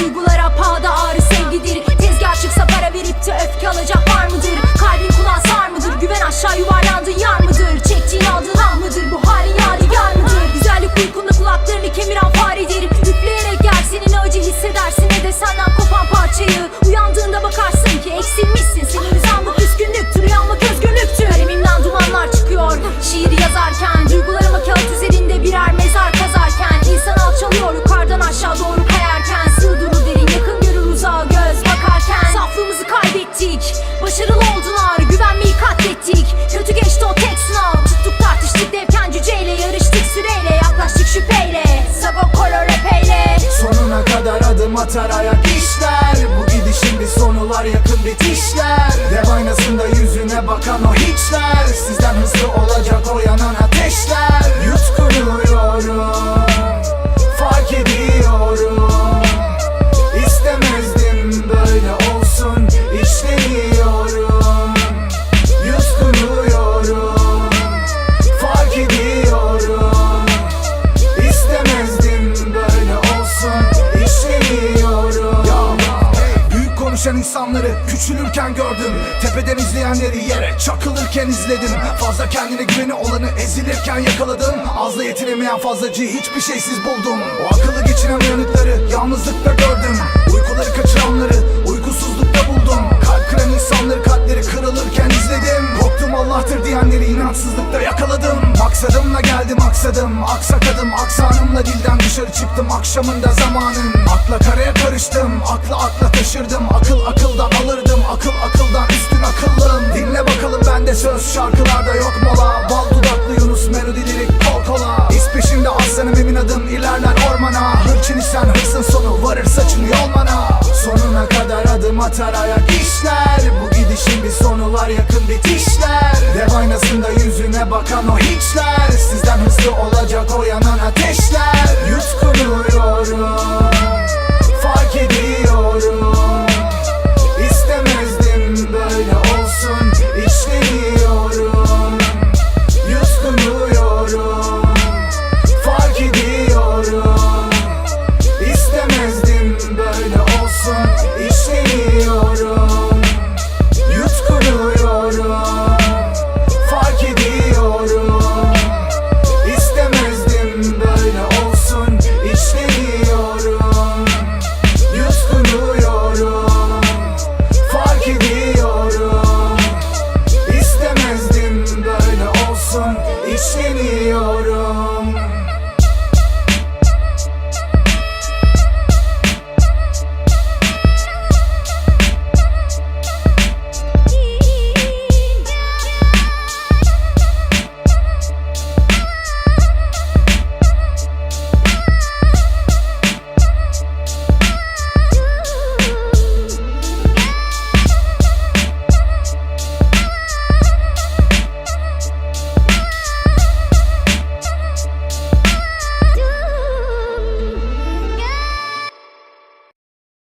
Duygulara pahada ağrı sevgidir Tezgah açıksa para verip de öfke alacak var mıdır? Kalbin kulağı sar mıdır? Güven aşağı yuvarlandın yar mıdır? Çektiğin aldığın an mıdır? Bu halin yadigar mıdır? Güzellik uykunda kulaklarını kemiren faredir Üfleyerek yersin acı hissedersin Ne de senden kopan parçayı Uyandığında bakarsın atar ayak işler. Bu gidişin bir sonu var yakın bitişler. Dev aynasında yüzüne bakan o hiçler. Sizden insanları küçülürken gördüm. Tepeden izleyenleri yere çakılırken izledim. Fazla kendine güveni olanı ezilirken yakaladım. Azla yetinemeyen fazlacıyı hiçbir şeysiz buldum. O akıllı geçinen uyanıkları yalnızlıkta gördüm. Uykuları kaçıranları uykusuzlukta buldum. Kalp kıran insanları kalpleri kırılırken izledim. Korktum Allah'tır diyenleri inançsızlıkta yakaladım. Maksadımla geldim aksadım Aksakadım dışarı çıktım Akşamında zamanın. Akla karaya karıştım Aklı akla taşırdım. Akıl akıldan alırdım Akıl akıldan üstün akıllım. Dinle bakalım bende söz şarkılarda yok mola. Bal dudaklı Yunus melodi lirik kol kola. İz peşimde aslanım emin adım ilerler ormana. Hırçın isen hırsın sonu varır saçın yolmana. Sonuna kadar adım atar ayak işler. Bu gidişin bir sonu var yakın bitişler. Dev aynasında yüzüne bakan o hiçler